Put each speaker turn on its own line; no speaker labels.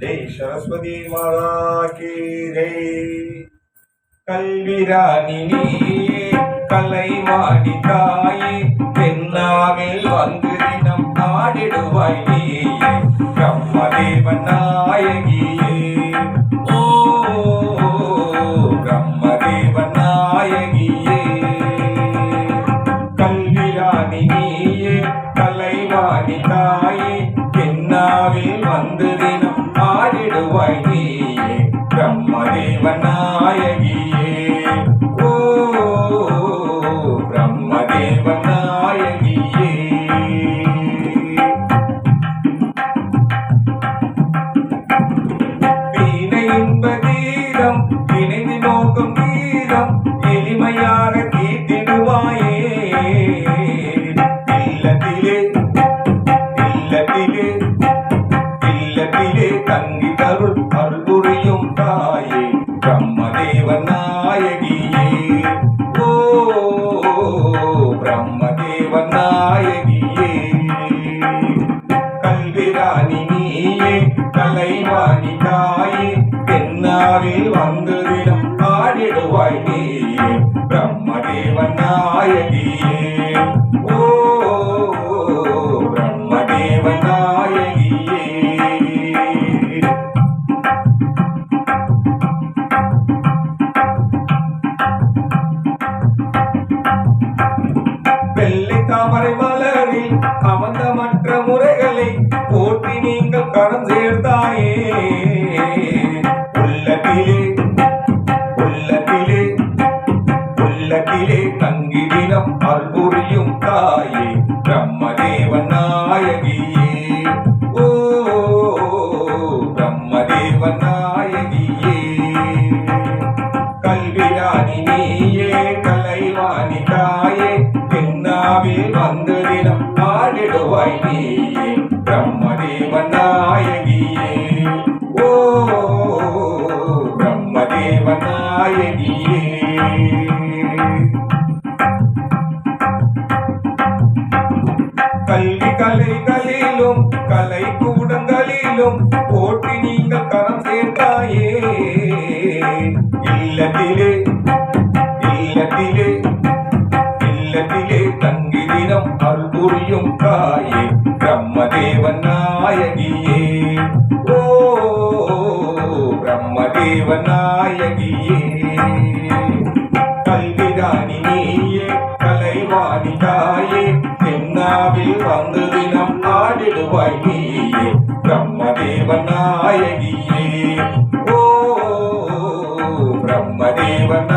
ஜெய் சரஸ்வதி மாதா கி ஜெய். கல்விராணி நீயே கலைவாணி தாயே கலைவாணி தாயே என்னாவில் வந்து தினம் ஆடிடுவாய் நீயே பிரம்மதேவன் நாயகியே ஓ பிரம்மதேவன் நாயகியே வீணை இன்ப கீதம் இணைந்து நோக்கும் கீதம் எளிமையாக தீட்டிடுவாயே. இல்லத்திலே தங்கி தருள் அருள் புரியும் தாயே பிரம்மதேவன் நாயகியே. ஓ பிரம்மதேவன் நாயகியே. கல்விராணி நீயே கலைவாணி தாயே தென்னாவில் வந்து தாமரை மலரில் அமர்ந்த மற்ற முறைகளை போற்றி நீங்கள் கரம் சேர்த்தாயே. உள்ளத்திலே உள்ளத்திலே உள்ளத்திலே தங்கி தினம் அல்புரியும் பிரம்மதேவன் நாயகியே ஓ பிரம்மதேவன் நாயகியே கல்வி கலைகளிலும் கலை கூடங்களிலும் போட்டி நீங்கள் கரம் சேர்த்தாயே இல்லத்திலே இல்லத்திலே இல்லத்திலே தங்கி தினம் அருள் புரியும் தாயே பிரம்மதேவன் நாயகியே. ஓ பிரம்மதேவன் நாயகியே. கல்விதானி நீயே கலைவாணி தாயே தென்னாவில் வந்து தினம் ஆடிடுவாய் நீயே பிரம்மதேவன் நாயகியே. ஓ பிரம்மதேவன்